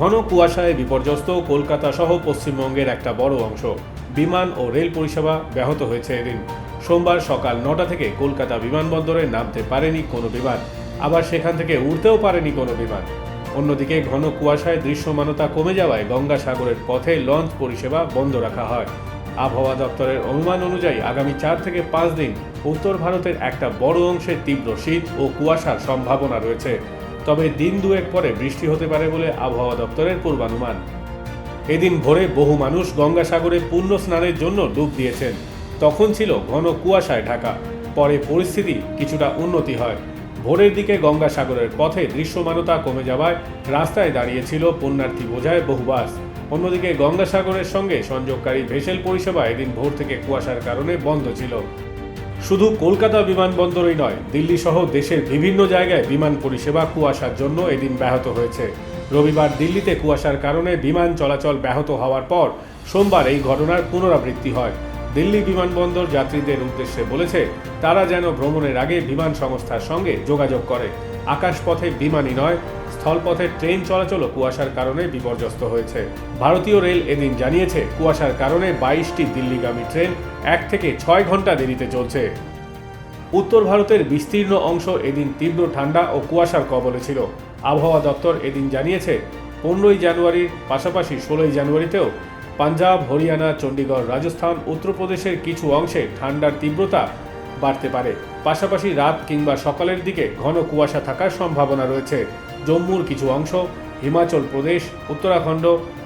ঘন কুয়াশায় বিপর্যস্ত কলকাতা সহ পশ্চিমবঙ্গের একটা বড় অংশ। বিমান ও রেল পরিষেবা ব্যাহত হয়েছে এদিন। সোমবার সকাল নটা থেকে কলকাতা বিমানবন্দরে নামতে পারেনি কোনো বিমান। আবার সেখান থেকে উড়তেও পারেনি কোনো বিমান। অন্যদিকে ঘন কুয়াশায় দৃশ্যমানতা কমে যাওয়ায় গঙ্গাসাগরের পথে লঞ্চ পরিষেবা বন্ধ রাখা হয়। আবহাওয়া দপ্তরের অনুমান অনুযায়ী আগামী চার থেকে পাঁচ দিন উত্তর ভারতের একটা বড় অংশে তীব্র শীত ও কুয়াশার সম্ভাবনা রয়েছে। তবে দিন দুয়েক পরে বৃষ্টি হতে পারে বলে আবহাওয়া দপ্তরের পূর্বানুমান। এদিন ভোরে বহু মানুষ গঙ্গাসাগরে পূর্ণ স্নানের জন্য ডুব দিয়েছেন। তখন ছিল ঘন কুয়াশায় ঢাকা। পরে পরিস্থিতি কিছুটা উন্নতি হয়। ভোরের দিকে গঙ্গাসাগরের পথে দৃশ্যমানতা কমে যাওয়ায় রাস্তায় দাঁড়িয়েছিল পুণ্যার্থী বোঝায় বহু বাস। অন্যদিকে গঙ্গাসাগরের সঙ্গে সংযোগকারী ভেসেল পরিষেবা এদিন ভোর থেকে কুয়াশার কারণে বন্ধ ছিল। শুধু কলকাতা বিমানবন্দরই নয়, দিল্লি সহ দেশের বিভিন্ন জায়গায় বিমান পরিষেবা কুয়াশার জন্য এদিন ব্যাহত হয়েছে। রবিবার দিল্লিতে কুয়াশার কারণে বিমান চলাচল ব্যাহত হওয়ার পর সোমবার এই ঘটনার পুনরাবৃত্তি হয়। দিল্লি বিমানবন্দর যাত্রীদের উদ্দেশ্যে বলেছে, তারা যেন ভ্রমণের আগে বিমান সংস্থার সঙ্গে যোগাযোগ করে। আকাশপথে বিমানই নয়, স্থলপথে ট্রেন চলাচলও কুয়াশার কারণে বিপর্যস্ত হয়েছে। ভারতীয় রেল এদিন জানিয়েছে, কুয়াশার কারণে বাইশটি দিল্লিগামী ট্রেন এক থেকে ছয় ঘণ্টা দেরিতে চলছে। উত্তর ভারতের বিস্তীর্ণ অংশ এদিন তীব্র ঠান্ডা ও কুয়াশার কবলে ছিল। আবহাওয়া দপ্তর এদিন জানিয়েছে, পনেরোই জানুয়ারির পাশাপাশি ষোলোই জানুয়ারিতেও পাঞ্জাব, হরিয়ানা, চণ্ডীগড়, রাজস্থান, উত্তরপ্রদেশের কিছু অংশে ঠান্ডার তীব্রতা বাড়তে পারে। পাশাপাশি রাত কিংবা সকালের দিকে ঘন কুয়াশা থাকার সম্ভাবনা রয়েছে। জম্মুর কিছু অংশ, হিমাচল প্রদেশ, উত্তরাখণ্ড,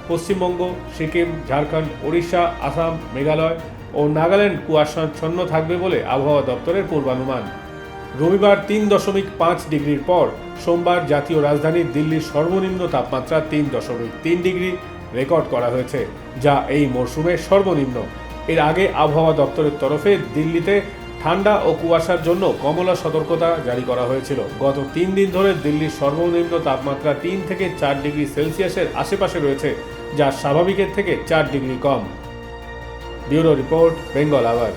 পশ্চিমবঙ্গ, সিকিম, ঝাড়খণ্ড, ওড়িশা, আসাম, মেঘালয় ও নাগাল্যান্ড কুয়াশাচ্ছন্ন থাকবে বলে আবহাওয়া দপ্তরের পূর্বানুমান। রবিবার তিন দশমিক পাঁচ ডিগ্রির পর সোমবার জাতীয় রাজধানী দিল্লির সর্বনিম্ন তাপমাত্রা তিন দশমিক তিন ডিগ্রি রেকর্ড করা হয়েছে, যা এই মরশুমে সর্বনিম্ন। এর আগে আবহাওয়া দপ্তরের তরফে দিল্লিতে ঠান্ডা ও কুয়াশার জন্য কমলা সতর্কতা জারি করা হয়েছিল। গত তিন দিন ধরে দিল্লির সর্বনিম্ন তাপমাত্রা তিন থেকে চার ডিগ্রি সেলসিয়াসের আশেপাশে রয়েছে, যা স্বাভাবিকের থেকে চার ডিগ্রি কম। Bureau report, Bengal hour